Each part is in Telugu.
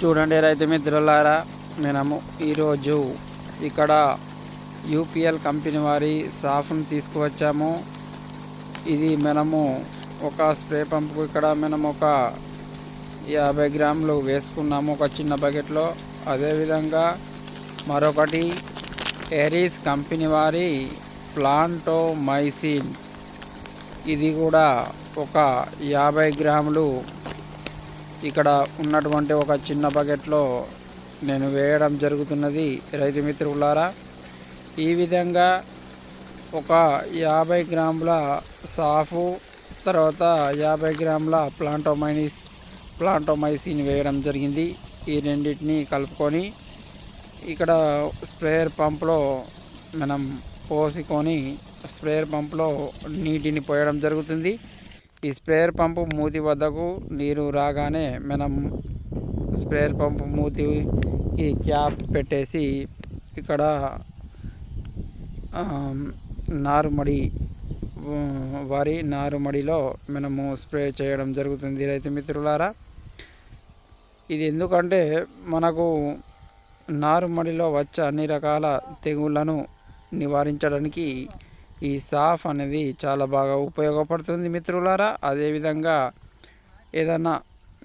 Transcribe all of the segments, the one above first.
చూడండి రైతు మిత్రులారా మనము ఈరోజు ఇక్కడ యూపీఎల్ కంపెనీ వారి సాఫ్ను తీసుకువచ్చాము. ఇది మనము ఒక స్ప్రే పంపుకు ఇక్కడ మనం ఒక యాభై గ్రాములు వేసుకున్నాము ఒక చిన్న బకెట్లో. అదేవిధంగా మరొకటి ఎరీస్ కంపెనీ వారి ప్లాంటో మైసిన్ ఇది కూడా ఒక యాభై గ్రాములు ఇక్కడ ఉన్నటువంటి ఒక చిన్న బకెట్లో నేను వేయడం జరుగుతున్నది. రైతు మిత్రులారా ఈ విధంగా ఒక యాభై గ్రాముల సాఫు తర్వాత యాభై గ్రాముల ప్లాంటోమైనిస్ ప్లాంటోమైసిన్ వేయడం జరిగింది. ఈ రెండింటిని కలుపుకొని ఇక్కడ స్ప్రేయర్ పంపులో మనం పోసుకొని స్ప్రేయర్ పంపులో నీటిని పోయడం జరుగుతుంది. ఈ స్ప్రేయర్ పంపు మూతి వద్దకు నీరు రాగానే మనం స్ప్రేయర్ పంపు మూతికి క్యాప్ పెట్టేసి ఇక్కడ నారుమడి వరి నారుమడిలో మనము స్ప్రే చేయడం జరుగుతుంది. రైతు మిత్రులారా ఇది ఎందుకంటే మనకు నారుమడిలో వచ్చే అన్ని రకాల తెగుళ్ళను నివారించడానికి ఈ సాఫ్ అనేది చాలా బాగా ఉపయోగపడుతుంది మిత్రులారా. అదేవిధంగా ఏదైనా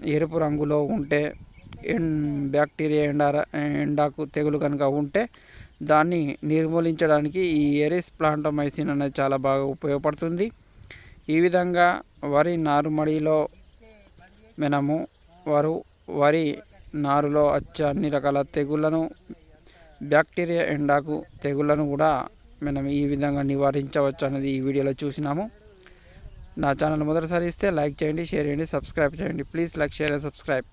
ఎరుపు రంగులో ఉంటే ఎన్- బ్యాక్టీరియా ఎండ ఎండాకు తెగులు కనుక ఉంటే దాన్ని నిర్మూలించడానికి ఈ ఎరిస్ ప్లాంటోమైసిన్ అనేది చాలా బాగా ఉపయోగపడుతుంది. ఈ విధంగా వరి నారుమడిలో మనము వారు వరి నారులో వచ్చే అన్ని రకాల తెగుళ్ళను బ్యాక్టీరియా ఎండాకు తెగుళ్ళను కూడా మనం ఈ విధంగా నివారించవచ్చు అనేది ఈ వీడియోలో చూసినాము. నా ఛానల్ మొదటిసారి ఇస్తే లైక్ చేయండి షేర్ చేయండి సబ్స్క్రైబ్ చేయండి. Please like share and subscribe.